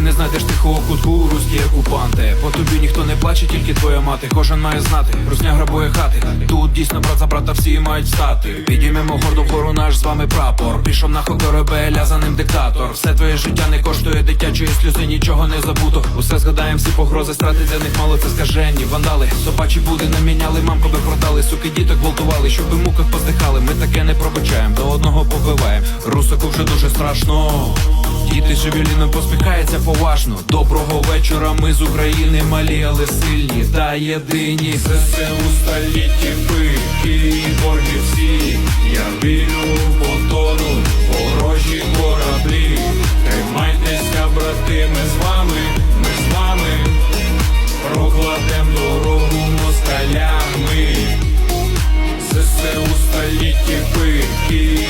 не знайдеш тихого кутку, руські окупанти. По тобі ніхто не плаче, тільки твоя мати. Кожен має знати, русня грабує хати. Тут дійсно брат за брата всі мають стати. Підіймемо гордо вгору наш з вами прапор. Пішов на корабель, а за ним диктатор. Все твоє життя не коштує дитячої сльози, нічого не забуто. Усе згадаєм, всі погрози, страти для них мало це скажені. Вандали, собачі буди наміняли, мамку би продали, суки діток гвалтували, щоб у муках поздихали. Ми таке не пробачаємо, до одного побиваємо. Русаку вже дуже страшно. Джевеліна посміхається поважно. Доброго вечора. Ми з України малі, але сильні та єдині. Це все у столітті пики борги всі. Я вірю по тону, ворожі кораблі. Тримайтеся, брати, ми з вами, ми з вами. Прокладем дорогу москалями. Це все у столітті пики